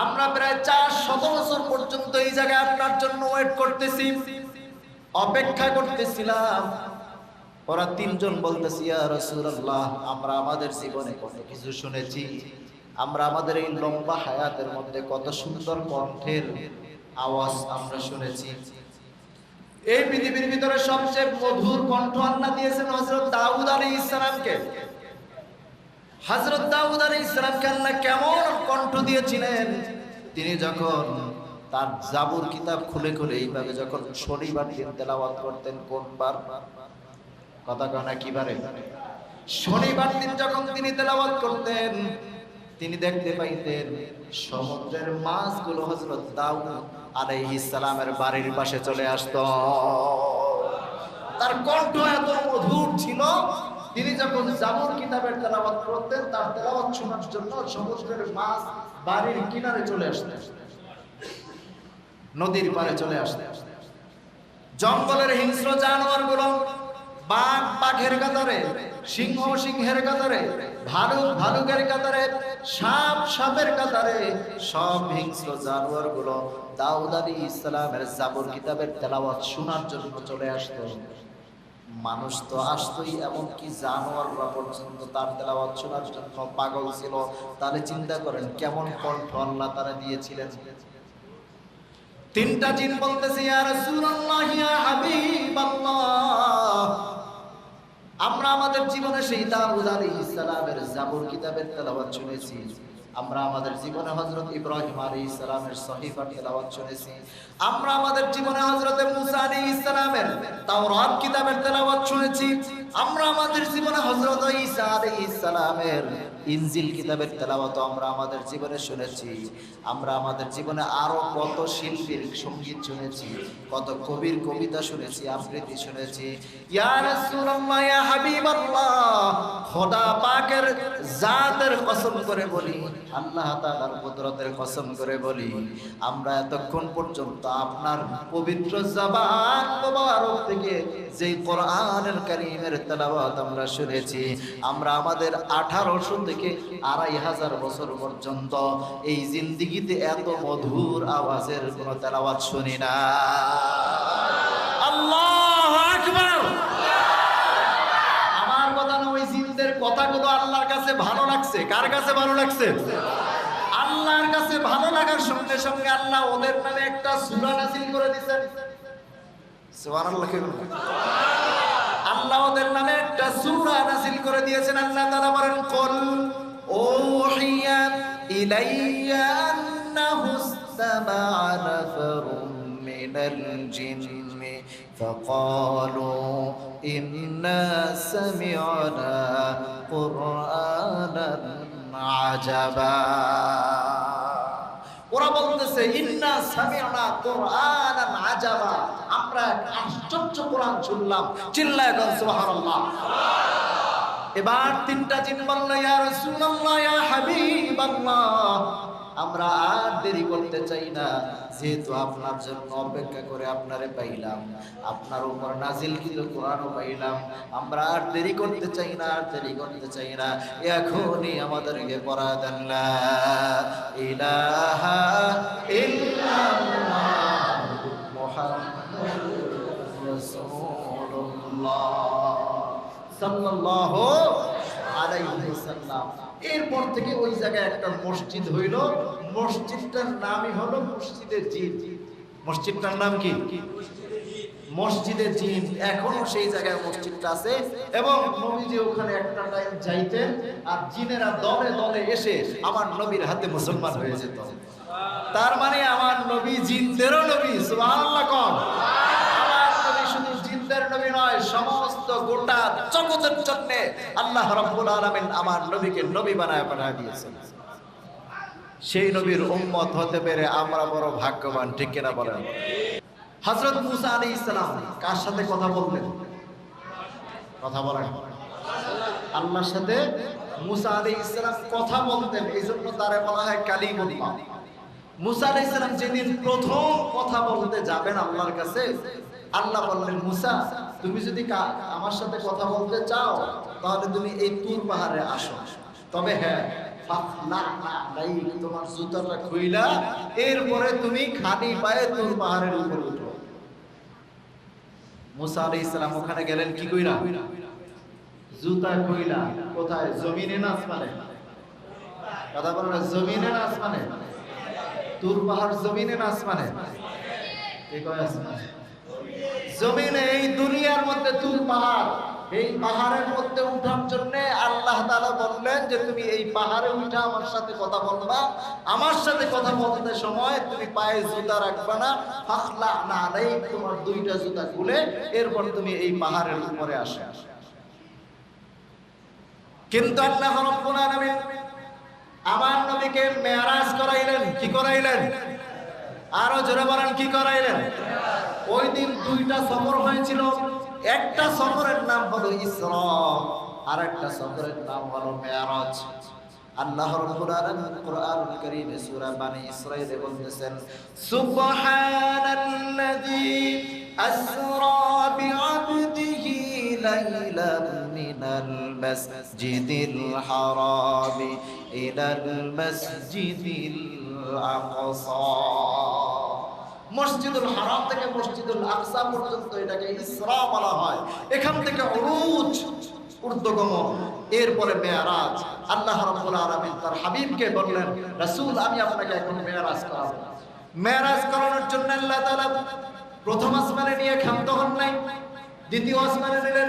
আমরা প্রায় চার শত বছর পর্যন্ত এই জায়গায় আপনার জন্য ওয়েট করতেছি, অপেক্ষা করতেছিলাম। ওরা তিনজন বলতেছি, ইয়া আমরা আমাদের জীবনে কত কিছু শুনেছি। আমরা আমাদের এই লম্বা হায়াতের মধ্যে কত সুন্দর কণ্ঠের আওয়াজ আমরা শুনেছি। এই পৃথিবীর ভিতরে সবচেয়ে মধুর কণ্ঠ আল্লাহ দিয়েছেন হযরত দাউদ আলাইহিস সালামকে। হযরত দাউদ আলাইহিস সালামকে আল্লাহ কেমন কণ্ঠ দিয়েছিলেন? তিনি যখন তার জাবুর কিতাব খুলে খুলে এইভাবে যখন শনিবার দিন তেলাওয়াত করতেন কোনবার কথা কয় না কিবারে শনিবার দিন যখন তিনি তেলাওয়াত করতেন, তিনি দেখতে পাইতেন সমুদ্রের মাছগুলো হযরত দাউদ আলাইহিস সালামের বাড়ির পাশে চলে আসতো। তার কণ্ঠ এত মধুর তিনি যখন জাবর কিতাবের তেলাওয়াত করতেন, তার তেলাওয়াত শোনার জন্য সমুদ্রের মাছ বাড়ির কিনারে চলে আসতেন। নদীর পাড়ে চলে আসতেন। জঙ্গলের হিংস্র জানোয়ারগুলো বাঘ বাঘের কাতারে, সিংহ সিংহের কাতারে ভালুক ভালুকের কাতারে, সাপ সাপের কাতারে, সব হিংস্র জানোয়ারগুলো দাউদ আলী ইসলামের জাবর কিতাবের তেলাওয়াত শোনার জন্য চলে আসতো মানুষ তো আসতোই এমনকি জানোয়াররা পর্যন্ত তার তেলাওয়াত শোনার জন্য পাগল ছিল। তাহলে চিন্তা করেন, কেমন কণ্ঠ আল্লাহ তারা দিয়েছিলেন। তিনটা জিন বলতেছে, ইয়া আমরা আমাদের জীবনে সেই দাউদ আলাইহিস সালামের জাবুর কিতাবের তেলাওয়াত শুনেছি। আমরা আমাদের জীবনে হজরত ইব্রাহিম আলী ইসলামের সহিফা তেলাওয়াত শুনেছি। আমরা আমাদের জীবনে হজরতে মুসা আরি ইসলামের তাও তাওরাত কিতাবের তেলাওয়াত শুনেছি। আমরা আমাদের জীবনে হজরত ঈসা আলী সালামের ইনজিল কিতাবের তেলাওয়াত আমরা আমাদের জীবনে শুনেছি। আমরা আমাদের জীবনে আরও কত শিল্পীর সংগীত শুনেছি, কত কবির কবিতা শুনেছি, আবৃত্তি শুনেছি। আমরা আপনার পবিত্র আমরা শুনেছি, আমরা আমাদের আঠারোশো থেকে আড়াই হাজার বছর পর্যন্ত এই জিন্দিগিতে এত মধুর আওয়াজের কোনো তেলাওয়াত শুনি না। আল্লাহ আমার কথা না, ওই আল্লাহর কাছে ভালো লাগছে? কার কাছে ভালো লাগছে? আল্লাহর কাছে ভালো লাগার সঙ্গে সঙ্গে আল্লাহ ওদের নামে একটা সূরা নাযিল করে সুবহানাল্লাহ আল্লাহ ওদের নামে একটা সূরা নাযিল করে দিয়েছেন আল্লাহ তাআলা বলেন কুল ওহিয়া ইলাইয়া আন্নাহু ইসতামা'a নাফারুম মিনাল জিন্নি فقالوا إنا سمعنا قرآنا عجبا ওরা বলতেছে, ইন্না সামিআনা কুরআনান আজাবা। আমরা আশ্চর্য কোরআন শুনলাম। চিল্লায় বল, সুবহানাল্লাহ। এবার তিনটা জিন বলল, ইয়া রাসূলুল্লাহ, ইয়া হাবিবাল্লাহ। আমরা আর দেরি করতে চাই না। যেহেতু আপনার জন্য অপেক্ষা করে আপনারে পাইলাম, আপনার উপর নাজিল কিন্তু কোরআনও পাইলাম। আমরা আর দেরি করতে চাই না, আর দেরি করতে চাই না। এখনই আমাদেরকে পড়া দেন রাসূলুল্লাহ। সাল্লাল্লাহু আলাইহি ওয়াসাল্লাম এরপর থেকে ওই জায়গায় একটা মসজিদ হইল। মসজিদটার নামই হলো মসজিদে জিন। মসজিদটার নাম কি? মসজিদে জিন। এখনও সেই জায়গায় মসজিদটা আছে এবং নবীজি ওখানে একটা টাইম যাইতেন আর জিনেরা দলে দলে এসে আমার নবীর হাতে মুসলমান হয়ে যেত। তার মানে আমার নবী জিনদেরও নবী, সুবহানাল্লাহ কোন। গোটা জগতের জন্য আল্লাহ রাব্বুল আলামিন আমার নবীকে নবী বানায় পাঠিয়ে দিয়েছেন। সেই নবীর উম্মত হতে পেরে আমরা বড় ভাগ্যবান, ঠিক কিনা বলেন? হযরত মুসা আলাইহিস সালাম কার সাথে কথা বললেন? কথা বলেন। আল্লাহর সাথে মুসা আলাইহিস সালাম কথা বলতেন এই জন্য তারে বলা হয় কালিমুল্লাহ। মুসা আলাইহিস সালাম যেদিন প্রথম কথা বলতে যাবেন আল্লাহর কাছে, আল্লাহ বললেন, মুসা তুমি যদি আমার সাথে কথা বলতে চাও, তাহলে তুমি এই তুর পাহাড়ে আসো। তবে হ্যাঁ তুমি মুসা ওখানে গেলেন, কি জুতা খুইলা, কোথায়? জমিনে না আসমানে? কথা পাহাড় জমিনে জমিনে এই দুনিয়ার মধ্যে তুর পাহাড়। এই পাহাড়ের মধ্যে উঠার জন্য আল্লাহ তাআলা বললেন যে, তুমি এই পাহাড়ে উঠে আমার সাথে কথা বলবা। আমার সাথে কথা বলতে সময় তুমি পায়ে জুতা রাখবা না। ফাখলা না আলাইক তোমার দুইটা জুতা খুলে এরপর তুমি এই পাহাড়ের উপরে আসে। কিন্তু আল্লাহ আমার নবীকে মেরাজ করাইলেন, কি করাইলেন? আরও জোরে বলেন, কি করাইলেন? ওই দিন দুইটা সফর হয়েছিল। একটা সফরের নাম হলো ইসরা আর একটা সফরের নাম হলো মেরাজ। আল্লাহ রাব্বুল আলামিন কারীমে সূরা বানি ইসরাঈলে বলতেছেন, সুবহানাল্লাযী আসরা বিআবদিহি লাইলাম মিনাল মাসজিদিল হারাম ইলাল মাসজিদিল আকসা। মসজিদুল হারাম থেকে মসজিদুল আকসা পর্যন্ত এটাকে ইসরা বলা হয়। এখান থেকে উরুজ ঊর্ধ্বগমন, এরপরে মেয়ারাজ। আল্লাহ রাব্বুল তার হাবিবকে বললেন, রাসূল, আমি আপনাকে এখন মেয়ারাজ করাবো। মেয়ারাজ করানোর জন্য আল্লাহ তাআলা প্রথম আসমানে নিয়ে ক্ষান্ত হন নাই, দ্বিতীয় আসমানে নিলেন,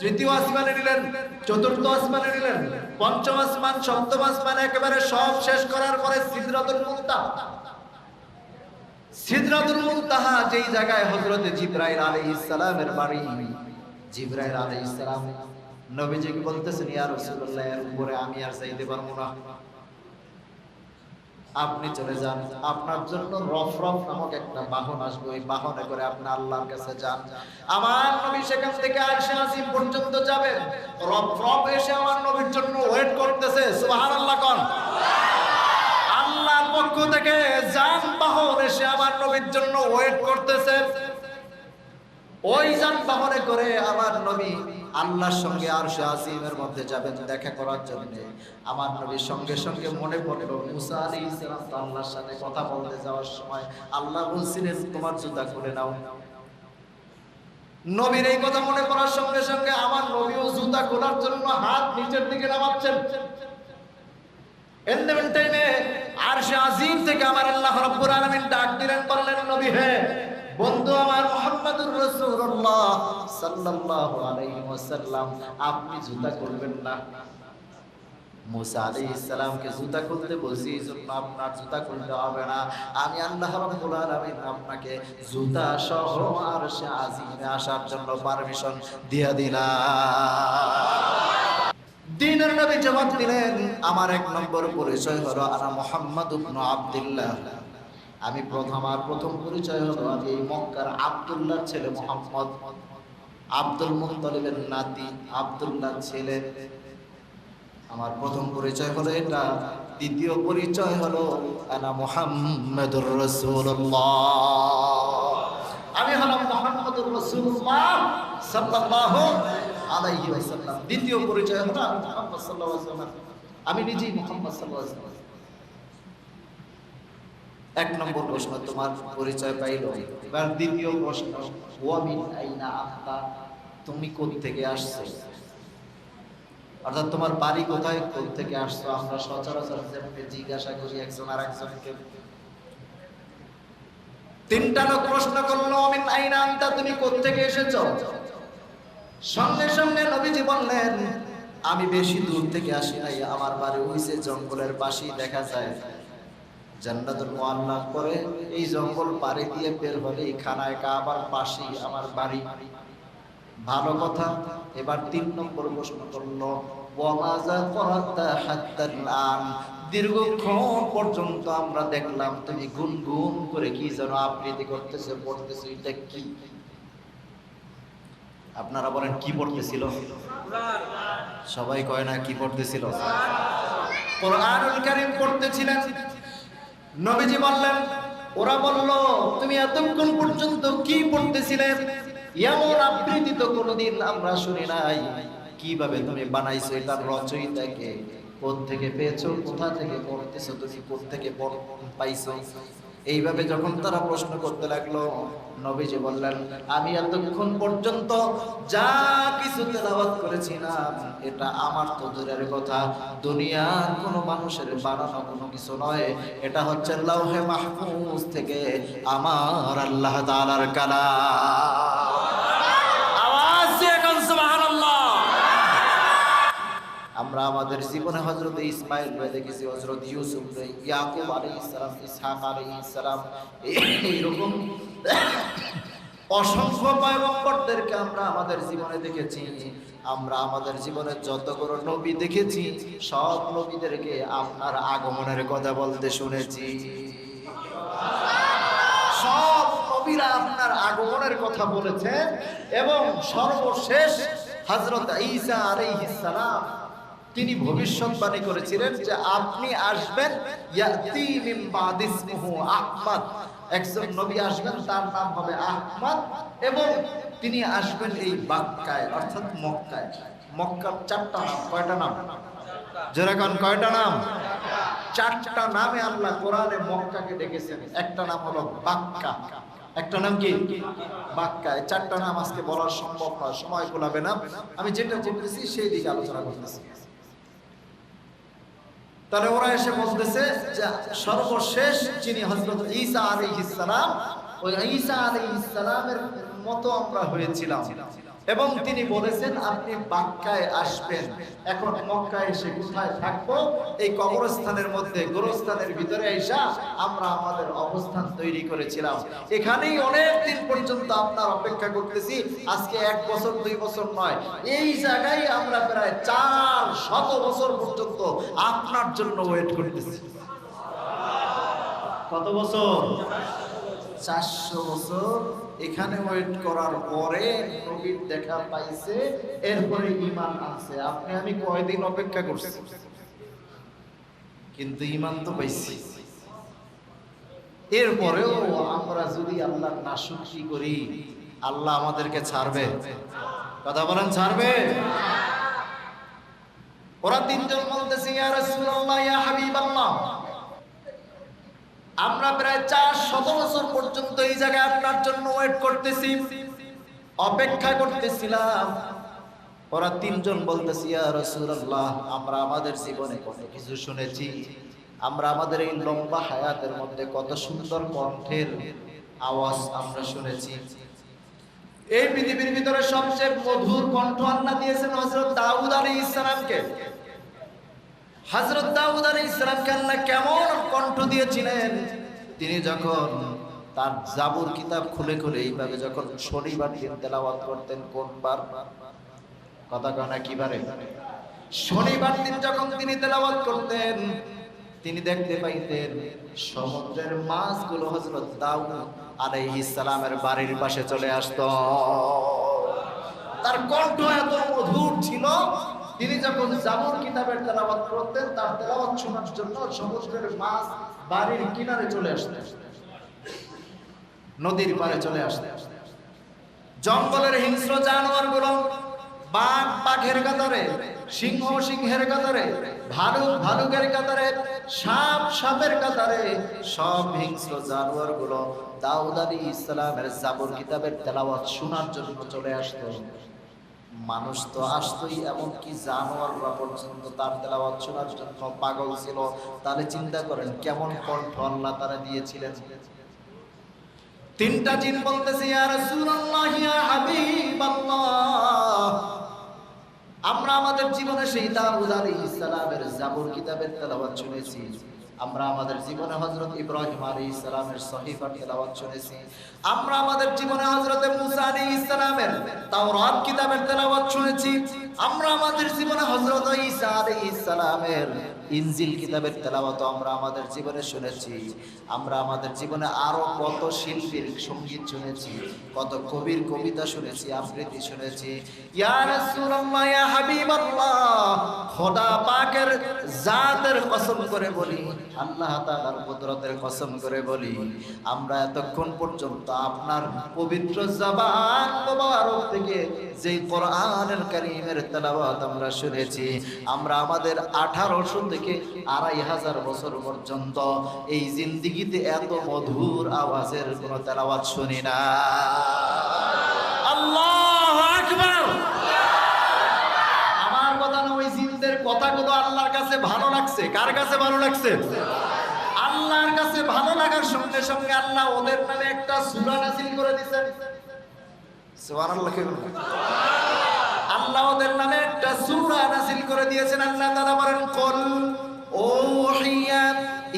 তৃতীয় আসমানে নিলেন, চতুর্থ আসমানে নিলেন, পঞ্চম আসমান, সপ্তম আসমান একেবারে সব শেষ করার পরে সিদরাতুল মুনতাহা আপনি চলে যান। আপনার জন্য রফ রফ নামক একটা বাহন আসবে। ওই বাহনে করে আপনি আল্লাহর কাছে যান। আমার নবী সেখান থেকে আরশে আসিম পর্যন্ত যাবেন। রফ রফ এসে আমার নবীর জন্য ওয়েট করতেছে। সুবহানাল্লাহ, কোন। আল্লাহর পক্ষ থেকে যানবাহন এসে আমার নবীর জন্য ওয়েট করতেছে। ওই যানবাহনে করে আমার নবী আল্লাহর সঙ্গে আর আজিমের মধ্যে যাবেন, দেখা করার জন্য। আমার নবীর সঙ্গে সঙ্গে মনে পড়ল, মুসা আলী ইসলাম তো আল্লাহর সাথে কথা বলতে যাওয়ার সময় আল্লাহ বলছিলেন, তোমার জুতা খুলে নাও। নবীর এই কথা মনে করার সঙ্গে সঙ্গে আমার নবীও জুতা খোলার জন্য হাত নিচের দিকে নামাচ্ছেন। এন্ডেমেন্ট টাইমে আরশে আজিম থেকে আমার আল্লাহ রাব্বুল আলামিন ডাক দিলেন, বললেন, নবী হে, বন্ধু আমার মুহাম্মদুর রাসূলুল্লাহ সাল্লাল্লাহু আলাইহি ওয়াসাল্লাম, আপনি জুতা করবেন না? মুসা আলাইহিস সালামকে জুতা খুলতে বলছি আপনার জুতা খুলতে হবে না। আমি আল্লাহ রাব্বুল আলামিন আপনাকে জুতা সহ আজিমে আসার জন্য পারমিশন দিয়া দিলাম। দিনের নবী জবাব দিলেন, আমার এক নম্বর পরিচয় হলো আনা মোহাম্মদ ইবনু আব্দুল্লাহ। আমি প্রথম আর প্রথম পরিচয় হলো আমি এই মক্কার আব্দুল্লাহর ছেলে মোহাম্মদ। আব্দুল মুত্তালিবের নাতি আব্দুল্লাহ ছেলে। আমার প্রথম পরিচয় হলো এটা। দ্বিতীয় পরিচয় হলো আনা মুহাম্মাদুর রাসূলুল্লাহ। আমি হলাম মুহাম্মাদুর রাসূলুল্লাহ সাল্লাল্লাহু আলাইহি ওয়াসাল্লাম। দ্বিতীয় পরিচয় হলো আমি মুহাম্মদ সাল্লাল্লাহু আলাইহি ওয়াসাল্লাম। আমি নিজেই মুহাম্মদ সাল্লাল্লাহু আলাইহি ওয়াসাল্লাম। এক নম্বর প্রশ্ন তোমার পরিচয় এবার দ্বিতীয় প্রশ্ন আইনা তুমি থেকে আসছো? অর্থাৎ তোমার বাড়ি কোথায়? কোথা থেকে আসছো? আমরা সচরাচর জিজ্ঞাসা করি, একজন আর একজনকে। তিনটা লোক প্রশ্ন করল অমিন আইনা আনতা তুমি থেকে এসেছ? সঙ্গে সঙ্গে নবীজি বললেন, আমি বেশি দূর থেকে আসি নাই, আমার বাড়ি হইছে জঙ্গলের পাশেই দেখা যায়। করে এই জঙ্গল পাড়ি দিয়ে বের হলে খানায় ভালো কথা, এবার তিন নম্বর প্রশ্ন করল দীর্ঘক্ষণ পর্যন্ত আমরা দেখলাম, তুমি গুনগুন করে কি যেন আবৃত্তি করতেছে, পড়তেছে, এটা কি? আপনারা বলেন, কি পড়তেছিল? সবাই কয় না, কি পড়তেছিল? কোরআনুল কারীম পড়তেছিলেন। নবীজি ওরা বলল, তুমি এতক্ষণ পর্যন্ত কি পড়তেছিলে এমন আবৃত্তি তো কোনোদিন আমরা শুনি নাই। কীভাবে তুমি বানাইছো এটার রচয়িতাকে থেকে পেয়েছ? কোথা থেকে পড়তেছো? তুমি থেকে পাইছো? এইভাবে যখন তারা প্রশ্ন করতে লাগল, নবীজি বললেন, আমি এতক্ষণ পর্যন্ত যা কিছু তেলাবাদ করেছিলাম, এটা আমার তো দূরের কথা। দুনিয়ার কোনো মানুষের বানানো কোনো কিছু নয়। এটা হচ্ছে লাউহে মাহফুজ থেকে আমার আল্লাহ তালার কালাম আওয়াজ দিয়ে এখন সুবহানাল্লাহ আমরা আমাদের জীবনে হজরত ইসমাইল ভাই দেখেছি হজরত ইউসুফ রে ইয়াকুব আলাইহিস সালাম, ইসহাক আলাইহিস সালাম এইরকম অসংখ্য পয়গম্বরদেরকে আমরা আমাদের জীবনে দেখেছি। আমরা আমাদের জীবনে যতগুলো নবী দেখেছি, সব নবীদেরকে আপনার আগমনের কথা বলতে শুনেছি। সব নবীরা আপনার আগমনের কথা বলেছেন এবং সর্বশেষ হজরত ঈসা আলাইহিস সালাম তিনি ভবিষ্যৎবাণী করেছিলেন যে আপনি আসবেন একজন নবী আসবেন, তার নাম হবে আহমদ, এবং তিনি আসবেন এই বাক্কায়, অর্থাৎ মক্কায়। মক্কার চারটা নাম, কয়টা নাম? যেরকম কয়টা নাম? চারটা নামে আল্লাহ কোরআনে মক্কাকে ডেকেছেন। একটা নাম হলো বাক্কা। একটা নাম কি? বাক্কা চারটা নাম আজকে বলার সম্ভব নয়, সময় কোলাবে না। আমি যেটা বলতেছি, সেই দিকে আলোচনা করতেছি। তাহলে ওরা এসে বলতেছে সর্বশেষ যিনি হজরত ঈসা আলী ইসালাম ওই ঈসা আলী ইসালামের মতো আমরা হয়েছিলাম। এবং তিনি বলেছেন আপনি বাক্কায় আসবেন। এখন মক্কায় এসে কোথায় থাকব? এই কবরস্থানের মধ্যে গোরস্থানের ভিতরে এসা আমরা আমাদের অবস্থান তৈরি করেছিলাম। এখানেই অনেক দিন পর্যন্ত আপনার অপেক্ষা করতেছি। আজকে এক বছর দুই বছর নয়। এই জায়গায় আমরা প্রায় চার শত বছর পর্যন্ত আপনার জন্য ওয়েট করতেছি। কত বছর? চারশো বছর এখানে ওয়েট করার পরে নবীর দেখা পাইছে, এরপরে ইমান আছে আপনি আমি কয়দিন অপেক্ষা করছি? কিন্তু ইমান তো পাইছি। এরপরেও আমরা যদি আল্লাহ নাশুকরি করি, আল্লাহ আমাদেরকে ছাড়বে। কথা বলেন, ছাড়বে? ওরা তিনজন বলতেছে, ইয়া রাসূলুল্লাহ, ইয়া হাবিবাল্লাহ। আমরা প্রায় চার শত বছর পর্যন্ত এই জায়গায় আপনার জন্য ওয়েট করতেছি, অপেক্ষা করতেছিলাম। ওরা তিনজন বলতেছি আমরা আমাদের জীবনে কত কিছু শুনেছি। আমরা আমাদের এই লম্বা হায়াতের মধ্যে কত সুন্দর কণ্ঠের আওয়াজ আমরা শুনেছি। এই পৃথিবীর ভিতরে সবচেয়ে মধুর কণ্ঠ আল্লাহ দিয়েছেন হযরত দাউদ আলী সালামকে। হযরত দাউদ সালামকে আল্লাহ কেমন কণ্ঠ দিয়েছিলেন? তিনি যখন তার জাবুর কিতাব খুলে খুলে এইভাবে যখন শনিবার দিন তেলাওয়াত করতেন কোনবার কথা কনা কিবারে শনিবার দিন যখন তিনি তেলাওয়াত করতেন, তিনি দেখতে পাইতেন সমুদ্রের মাছগুলো হযরত দাউদ আলাইহিস সালামের বাড়ির পাশে চলে আসতো। তার কণ্ঠ এত মধুর ছিল তিনি যখন জামুর কিতাবের তেলাওয়াত করতেন, তার তেলাওয়াত শোনার জন্য সমুদ্রের মাছ বাড়ির কিনারে চলে আসতে নদীর পারে চলে আসতেন। জঙ্গলের হিংস্র জানোয়ারগুলো বাঘ বাঘের কাতারে, সিংহ সিংহের কাতারে ভালুক ভালুকের কাতারে, সাপ সাপের কাতারে, সব হিংস্র জানোয়ারগুলো দাউদ আলী ইসলামের জাবর কিতাবের তেলাওয়াত শোনার জন্য চলে আসতো। মানুষ তো আসতোই, এমনকি জানোয়াররা পর্যন্ত তার তেলাওয়াত শোনার জন্য পাগল ছিল। তাহলে চিন্তা করেন, কেমন কণ্ঠ আল্লাহ তারা দিয়েছিলেন? তিনটা জিন বলতেছে আমরা আমাদের জীবনে সেই দাউদ আলাইহিস সালামের জাবর কিতাবের তেলাওয়াত শুনেছি। আমরা আমাদের জীবনে হজরত ইব্রাহিম আলী ইসলামের সহিফা শুনেছি। আমরা আমাদের জীবনে হজরত মুসা আলাইহিস সালামের তাওরাত কিতাবের তেলাওয়াত শুনেছি। আমরা আমাদের জীবনে হজরত ঈসা আলী সালামের ইনজিল কিতাবের তেলাওয়াত আমরা আমাদের জীবনে শুনেছি। আমরা আমাদের জীবনে আরও কত শিল্পীর সংগীত শুনেছি, কত কবির কবিতা শুনেছি, আবৃত্তি শুনেছি। জাতের কসম করে বলি, আল্লাহ তাআলার কুদরতের কসম করে বলি, আমরা এতক্ষণ পর্যন্ত আপনার পবিত্র থেকে কোরআনের কারীমের তেলাওয়াত আমরা শুনেছি, আমরা আমাদের আঠারোশো থেকে আড়াই হাজার বছর পর্যন্ত এই জিন্দিগিতে এত মধুর আওয়াজের কোনো তেলাওয়াত শুনি না। আল্লাহ আকবার! আমার কথা না ওই জিনদের কথাগুলো আল্লাহর কাছে ভালো লাগছে? কার কাছে ভালো লাগছে? আল্লাহর কাছে ভালো লাগার সঙ্গে সঙ্গে আল্লাহ ওদের নামে একটা সূরা করে দিয়েছেন। সুবহানাল্লাহ আল্লাহ ওদের নামে একটা সূরা নাযিল করে দিয়েছেন আল্লাহ তাআলা বলেন কুল ওহিয়া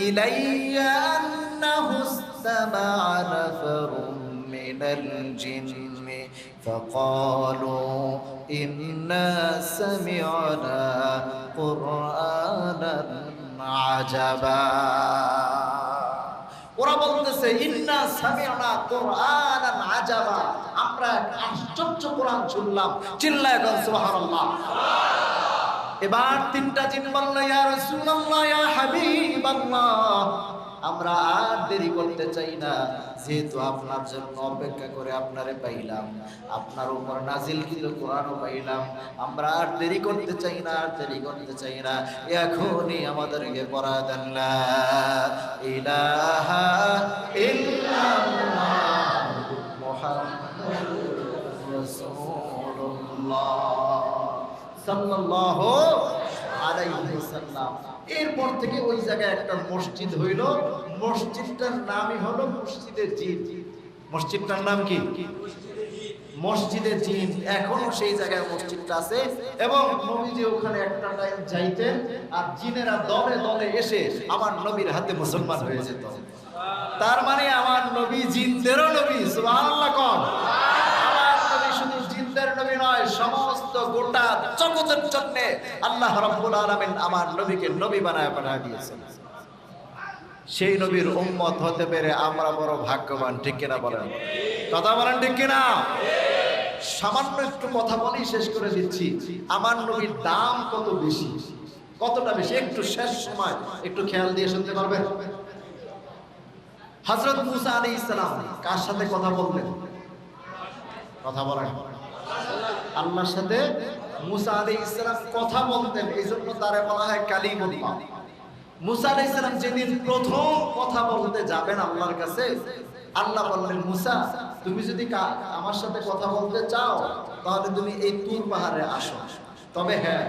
ইলাইয়া আন্নাহু ইসতামা'a নাফারুম মিনাল জিন্নি فقالوا إنا سمعنا قرآنا عجبا ওরা বলতেছে, ইন্না সামি'না কুরআনান আজাবা। আমরা আশ্চর্য কোরআন শুনলাম। চিল্লায় বল সুবহানাল্লাহ। এবার তিনটা জিন বলল, ইয়া রাসূলুল্লাহ, ইয়া হাবিবাল্লাহ। আমরা আর দেরি করতে চাই না। যেহেতু আপনার জন্য অপেক্ষা করে আপনারে পাইলাম, আপনার উপর নাজিল কিন্তু কোরআনও পাইলাম। আমরা আর দেরি করতে চাই না, আর দেরি করতে চাই না। এখনই আমাদেরকে পড়া দেন রাসূলুল্লাহ সাল্লাল্লাহু আলাইহি ওয়াসাল্লাম। এরপর থেকে ওই জায়গায় একটা মসজিদ হইল। মসজিদটার নামই হলো মসজিদে জিন মসজিদটার নাম কি? মসজিদে জিন এখনও সেই জায়গায় মসজিদটা আছে এবং নবীজি ওখানে একটা টাইম যাইতেন, আর জিনেরা দলে দলে এসে আমার নবীর হাতে মুসলমান হয়ে যেত। তার মানে আমার নবী জিনদেরও নবী, সুবহানাল্লাহ কোন। গোটা জগতের জন্য আল্লাহ রাব্বুল আলামিন আমার নবীকে নবী বানায় পাঠিয়ে দিয়েছেন। সেই নবীর উম্মত হতে পেরে আমরা বড় ভাগ্যবান, ঠিক কিনা বলেন? কথা বলেন ঠিক কিনা? সামান্য একটু কথা বলেই শেষ করে দিচ্ছি। আমার নবীর দাম কত বেশি? কতটা বেশি? একটু শেষ সময়, একটু খেয়াল দিয়ে শুনতে পারবেন? হজরত মুসা আলী ইসলাম কার সাথে কথা বললেন? কথা বলেন। আল্লাহর সাথে মুসা আলী ইসলাম কথা বলতেন এই জন্য তারে বলা হয় কালিমুল্লাহ। মুসা আলী ইসলাম যেদিন প্রথম কথা বলতে যাবেন আল্লাহর কাছে, আল্লাহ বললেন, মুসা, তুমি যদি আমার সাথে কথা বলতে চাও, তাহলে তুমি এই তুর পাহাড়ে আসো। তবে হ্যাঁ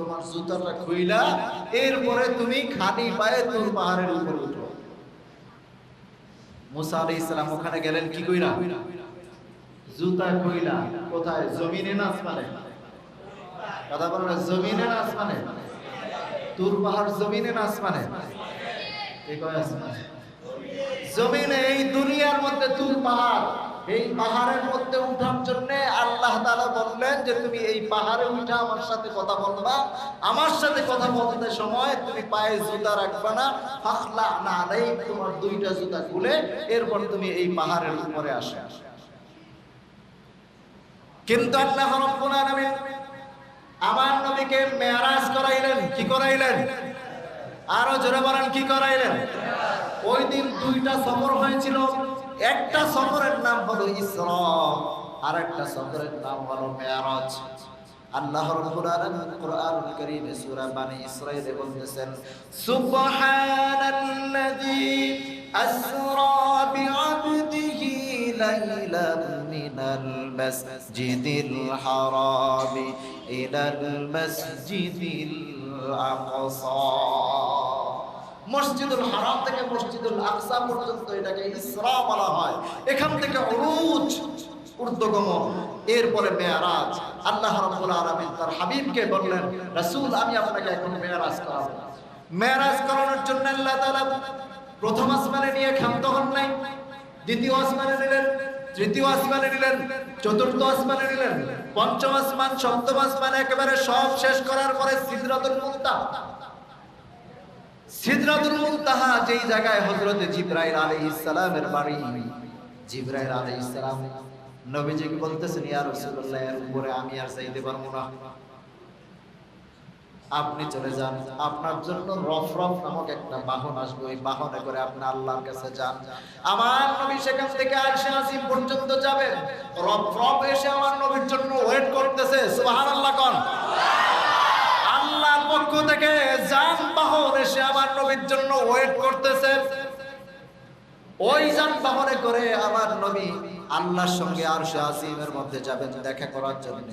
তোমার জুতাটা খুইলা, এরপরে তুমি খালি পায়ে তুর পাহাড়ের উপরে উঠো। মুসা আলী ইসলাম ওখানে গেলেন কি কইরা? জুতা কইলা, কোথায়? জমিনে না আসমানে? কথা বলো না, জমিনে না আসমানে? তুর পাহাড় জমিনে না আসমানে? কে কয় আসমানে? জমিনে, এই দুনিয়ার মধ্যে তুর পাহাড়, এই পাহাড়ের মধ্যে উঠার জন্য আল্লাহ তাআলা বললেন যে, তুমি এই পাহাড়ে উঠে আমার সাথে কথা বলবা। আমার সাথে কথা বলতে সময় তুমি পায়ে জুতা রাখবা না। ফাখলা না তোমার দুইটা জুতা খুলে এরপর তুমি এই পাহাড়ের উপরে আসে। কিন্তু আল্লাহ রাব্বুল আলামিন আমার নবীকে মেরাজ করাইলেন, কি করাইলেন? আরও জোরে বলেন, কি করাইলেন? ওই দিন দুইটা সফর হয়েছিল। একটা সফরের নাম হলো ইসরা আর একটা সফরের নাম হলো মেরাজ আল্লাহ রাব্বুল আলামিন কোরআনুল কারীমে সূরা বানি ইসরাঈলে বলতেছেন, সুবহানাল্লাযী আসরা বিআবদিহি লাইলাম মিনাল মাসজিদিল হারাম ইলাল মাসজিদিল আকসা মসজিদুল হারাম থেকে মসজিদুল আকসা পর্যন্ত এটাকে ইসরা বলা হয়। এখান থেকে উরুজ ঊর্ধ্বগমন, এরপরে মেয়ারাজ। আল্লাহ রাব্বুল আলামিন তার হাবিবকে বললেন, রাসূল, আমি আপনাকে এখন মেয়ারাজ করাবো। মেয়ারাজ করানোর জন্য আল্লাহ তাআলা প্রথম আসমানে নিয়ে ক্ষান্ত হন নাই। দ্বিতীয় আসমানে নিলেন, তৃতীয় আসমানে নিলেন, চতুর্থ আসমানে নিলেন, পঞ্চম আসমান, সপ্তম আসমান একেবারে সব শেষ করার পরে মুনতাহা সিদরাতুল মুনতাহা যেই জায়গায় জিবরাইল আলাইহিস সালামের বাড়ি, জিবরাইল আলাইহিস সালাম বলতেছেন, ইয়া রাসূলুল্লাহ, এর উপরে আমি আর যাইতে পারব না। আপনি চলে যান। আপনার জন্য রফ রফ নামক একটা বাহন আসবে। ওই বাহনে করে আপনি আল্লাহর কাছে যান। আমার নবী সেখান থেকে আরশে আজিম পর্যন্ত যাবেন। রফ রফ এসে আমার নবীর জন্য ওয়েট করতেছে। সুবহানাল্লাহ কোন। আল্লাহর পক্ষ থেকে যানবাহন এসে আমার নবীর জন্য ওয়েট করতেছে। ওই যানবাহনে করে আমার নবী আল্লাহর সঙ্গে আর আজিমের মধ্যে যাবেন, দেখা করার জন্য।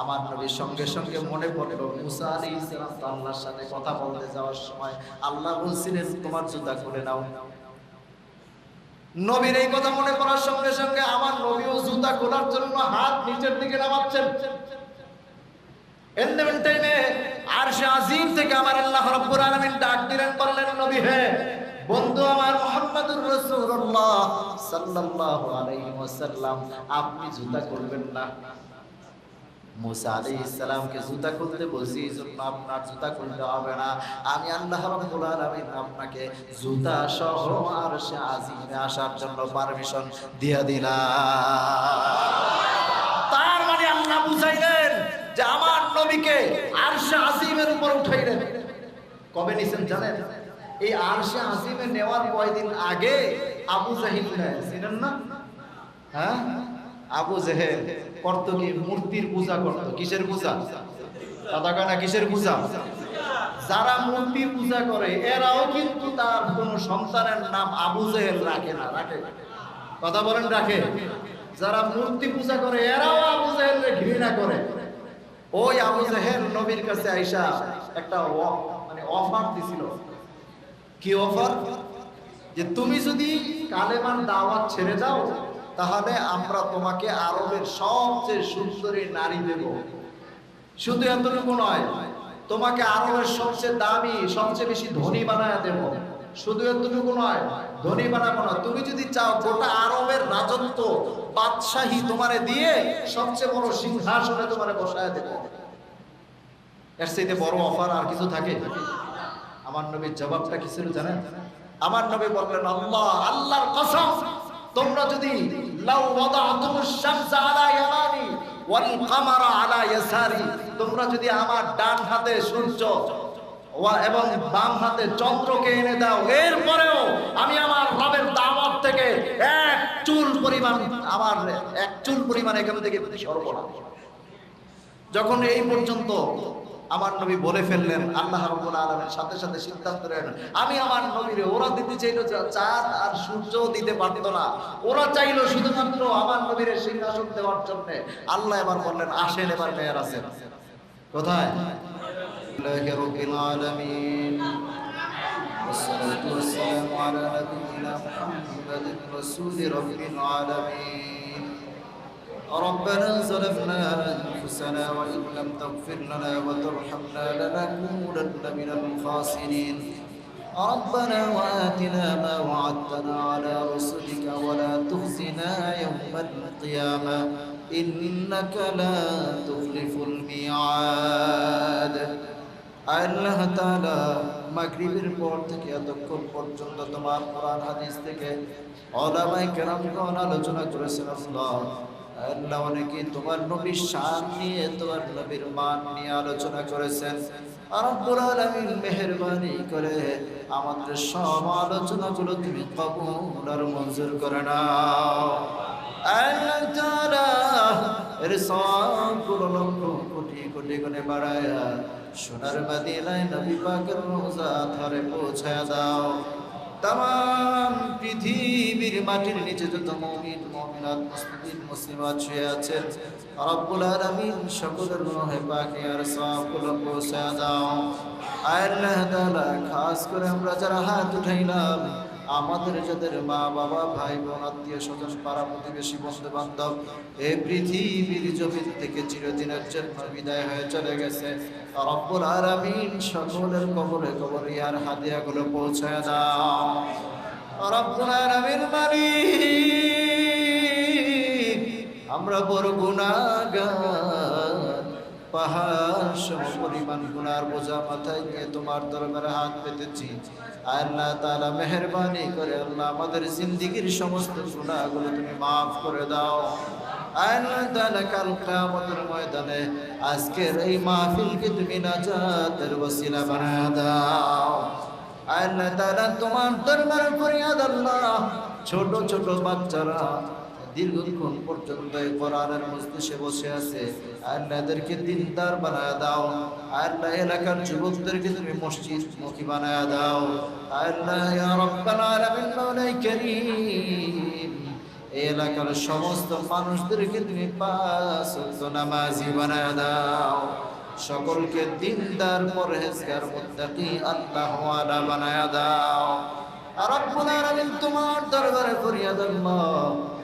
আমার নবীর সঙ্গে সঙ্গে মনে পড়ল, মুসা আলী ইসলাম তো আল্লাহর সাথে কথা বলতে যাওয়ার সময় আল্লাহ বলছিলেন তোমার জুতা খুলে নাও। নবীর এই কথা মনে করার সঙ্গে সঙ্গে আমার নবীও জুতা খোলার জন্য হাত নিচের দিকে নামাচ্ছেন। আরশে আজিম থেকে আমার আল্লাহ রাব্বুল আলামিন ডাক দিলেন, বললেন, নবী হে, বন্ধু আমার মুহাম্মদুর রাসূলুল্লাহ সাল্লাল্লাহু আলাইহি ওয়াসাল্লাম, আপনি জুতা করবেন না। মুসা আলাইহিস সালামকে জুতা খুলতে বলছি আপনার জুতা খুলতে হবে না। আমি আল্লাহ রাব্বুল আলামিন আপনাকে জুতা সহ আসার জন্য পারমিশন দিয়া তার মানে আল্লাহ বুঝাইলেন যে আমার নবীকে আরশে উপর কবে নিছেন জানেন? এই আরশে আজিমে নেওয়ার কয়দিন আগে আবু জাহিদ চিনেন না? হ্যাঁ? আবু জেহেল করত কি মূর্তির পূজা করত। কিসের পূজা? দাদা কানা কিসের পূজা? যারা মূর্তির পূজা করে, এরাও কিন্তু তার কোন সন্তানের নাম আবু জেহেল রাখে না, রাখে। কথা বলেন, রাখে। যারা মূর্তি পূজা করে, এরাও আবু জেহেলকে ঘৃণা করে। ওই আবু জেহেল নবীর কাছে আইসা একটা মানে অফার দিছিল। কি অফার? যে তুমি যদি কালেমার দাওয়াত ছেড়ে দাও, তাহলে আমরা তোমাকে আরবের সবচেয়ে সুন্দরী নারী দেব। শুধু এতটুকু নয়, তোমাকে আরবের সবচেয়ে দামি, সবচেয়ে বেশি ধনী বানায় দেব। শুধু এতটুকু নয়, ধনী বানাবো না। তুমি যদি চাও গোটা আরবের রাজত্ব বাদশাহী তোমারে দিয়ে সবচেয়ে বড় সিংহাসনে তোমারে বসায় দেব। এর চাইতে বড় অফার আর কিছু থাকে? আমার নবীর জবাবটা কি ছিল জানেন? আমার নবী বললেন, আল্লাহ, আল্লাহর কসম, তোমরা যদি লাউ শামসা আলা ইয়ামানি তোমরা যদি আমার ডান হাতে সূর্য এবং বাম হাতে চন্দ্রকে এনে দাও, এরপরেও আমি আমার রবের দাওয়াত থেকে এক চুল পরিমাণ, আমার এক চুল পরিমাণ এখান থেকে সরব না যখন এই পর্যন্ত আমার নবী বলে ফেললেন আল্লাহ রাব্বুল আলামিনের সাথে সাথে সিদ্ধান্ত নেন আমি আমার নবীরে ওরা দিতে চাইলো যা- চাঁদ আর সূর্য দিতে পারতো না ওরা চাইলো শুধুমাত্র আমার নবীরে সিংহাসন দেওয়ার জন্য আল্লাহ এবার বললেন আসেন এবার মেয়ের আছেন কোথায় আল্লাহ রাব্বুল আলামিন والصلاة والسلام على نبينا محمد رسول رب العالمين ربنا ظلمنا أنفسنا وإن لم تغفر لنا وترحمنا لنكونن من الخاسرين ربنا وآتنا ما وعدتنا على رسلك ولا تخزنا يوم القيامة إنك لا تخلف الميعاد আল্লাহ তাআলা মাগরিবের পর থেকে এতক্ষণ পর্যন্ত তোমার কোরআন হাদিস থেকে ওলামায়ে কেরামগণ আলোচনা করেছেন আল্লাহ আল্লাহ অনেকে তোমার নবীর শান নিয়ে, তোমার নবীর মান নিয়ে আলোচনা করেছেন। রব্বুল আলামিন মেহেরবানি করে আমাদের সব আলোচনাগুলো তুমি কবুল মঞ্জুর করে নাও। আল্লাহ তাআলা এর সবগুলো লক্ষ কোটি কোটি গুণে বাড়ায়া সোনার বাদিলায় নবী পাকের রোজা ধরে পৌঁছায় দাও। তাম পৃথিবীর মাটির নিচে যত মমিন, মমিনাত মুসলিম মুসলিমাত শুয়ে আছেন রব্বুল আলামিন সকলের রহে পাকে আর সবগুলো পৌঁছায় দাও। আল্লাহ তাআলা, খাস করে আমরা যারা হাত উঠাইলাম আমাদের যাদের মা, বাবা, ভাই বোন, আত্মীয় স্বজন, পাড়া প্রতিবেশী বন্ধু বান্ধব এই পৃথিবীর জমিন থেকে চিরদিনের জন্য বিদায় হয়ে চলে গেছে। রব্বুল আলামিন সকলের কবরে কবরে আর হাদিয়াগুলো পৌঁছায় দাও। রব্বুল আলামিন মালিক, আমরা বড় গুণাগার পাহাড় সম পরিমাণ গুনার বোঝা মাথায় নিয়ে তোমার দরবারে হাত পেতেছি। আল্লাহ তাআলা মেহেরবানি করে আল্লাহ আমাদের জিন্দিগির সমস্ত গুনাহগুলো তুমি মাফ করে দাও। আল্লাহ ময়দানে আজকের এই মাহফিলকে তুমি নাজাতের ওসিলা বানায় দাও। আল্লাহ তাআলা তোমার দরবারে ফরিয়াদ আল্লাহ। ছোট ছোট বাচ্চারা দীর্ঘক্ষণ পর্যন্ত এই কোরআনের মজলিসে বসে আছে। আল্লাহ এদেরকে দিনদার বানায় দাও। আল্লাহ এলাকার যুবকদেরকে তুমি মসজিদ মুখী বানায় দাও। ইয়া রাব্বাল আলামিন মাওলাই এই এলাকার সমস্ত মানুষদেরকে তুমি পাঁচ নামাজি বানায় দাও। সকলকে দিনদার পরহেজগার মুত্তাকি আল্লাহ ওয়ালা বানায় দাও। আর রব্বুল আলামিন তোমার দরবারে ফরিয়াদ আল্লাহ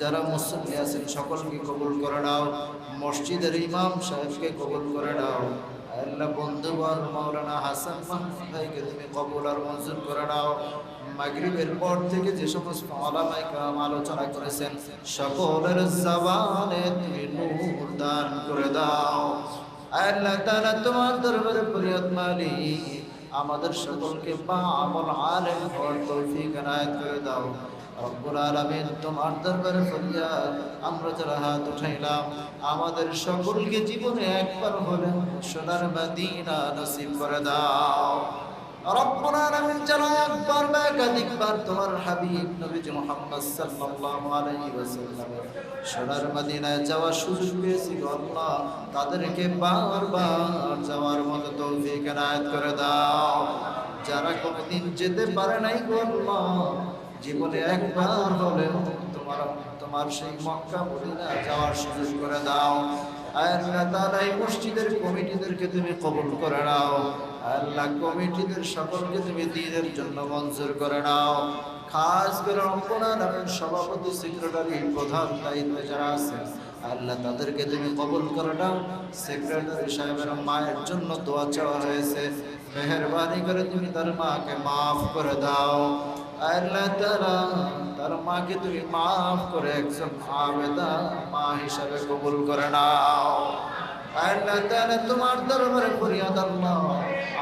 যারা মুসল্লি আছেন, সকলকে কবুল করে নাও। মসজিদের ইমাম সাহেবকে কবুল করে নাও। আল্লাহ বন্ধুবর মাওলানা হাসান মাহমুদ ভাইকে তুমি কবুল আর মঞ্জুর করে নাও। মাগরিবের পর থেকে যে সমস্ত আলামাই কাম আলোচনা করেছেন, সকলের জবানে তুমি নূর দান করে দাও। আল্লাহ তাআলা তোমার দরবারে ফরিয়াদ মালিক। আমাদের সকলকে পা আমল আলেম হওয়ার তৌফিক এনায়েত করে দাও। রব্বুল আলামিন তোমার দরবারে ফরিয়াদ, আমরা যারা হাত উঠাইলাম, আমাদের সকলকে জীবনে একবার হলেও সোনার মদিনা নসিব করে দাও। রব্বুল আলামিন যারা একবার বা একাধিকবার তোমার হাবিব নবীজি মুহাম্মদ সাল্লাল্লাহু আলাইহি ওয়াসাল্লাম সোনার মদিনায় যাওয়ার সুযোগ পেয়েছি আল্লাহ। তাদেরকে বারবার যাওয়ার মতো তৌফিক এনায়েত করে দাও। যারা কোনোদিন যেতে পারে নাই গো আল্লাহ জীবনে একবার হলেও তোমার তোমার সেই মক্কা মদিনা যাওয়ার সুযোগ করে দাও। আল্লাহ তাআলা, এই মসজিদের কমিটিদেরকে তুমি কবুল করে নাও। আল্লাহ, কমিটিদের সকলকে তুমি দিনের জন্য মঞ্জুর করে নাও। খাস করে রব্বুল আলামিন সভাপতি, সেক্রেটারি, প্রধান দায়িত্বে যারা আছেন আল্লাহ তাদেরকে তুমি কবুল করে নাও। সেক্রেটারি সাহেবের মায়ের জন্য দোয়া চাওয়া হয়েছে মেহরবানি করে তুমি তার মাকে মাফ করে দাও। আল্লাহ তাআলা তার মাকে তুমি মাফ করে একজন আবেদা মা হিসাবে কবুল করে নাও। আল্লাহ তোমার দরবারে ফরিয়াদ আল্লাহ,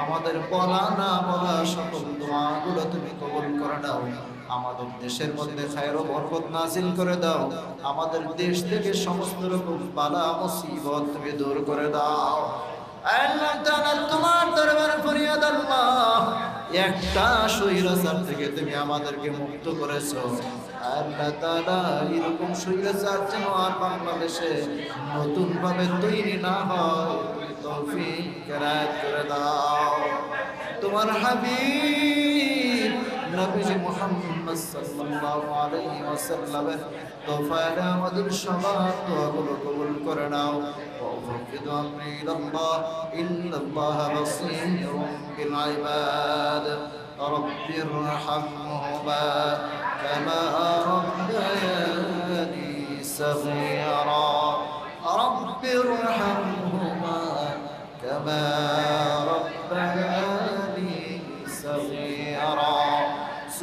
আমাদের বলা না বলা সকল দোয়াগুলো তুমি কবুল করে নাও। আমাদের দেশের মধ্যে খায়ের ও বরকত নাজিল করে দাও। আমাদের দেশ থেকে সমস্ত রকম বালা, মুসিবত তুমি দূর করে দাও। আল্লাহ তোমার দরবারে ফরিয়াদ আল্লাহ একটা স্বৈরাচার থেকে তুমি আমাদেরকে মুক্ত করেছ। আল্লাহ তাআলা এরকম স্বৈরাচার যেন আর বাংলাদেশে নতুন ভাবে তৈরি না হয়। তুমি তৌফিক করে দাও। তোমার হাবিব নবীজি মুহাম্মদ সাল্লাল্লাহু আলাইহি ওয়াসাল্লামের তোফালে আমাদের সবার দোয়াগুলো কবুল করে নাও وأفوض أمري إلى الله إن الله بصير بالعباد رب ارحمهما كما ربياني صغيرا رب ارحمهما كما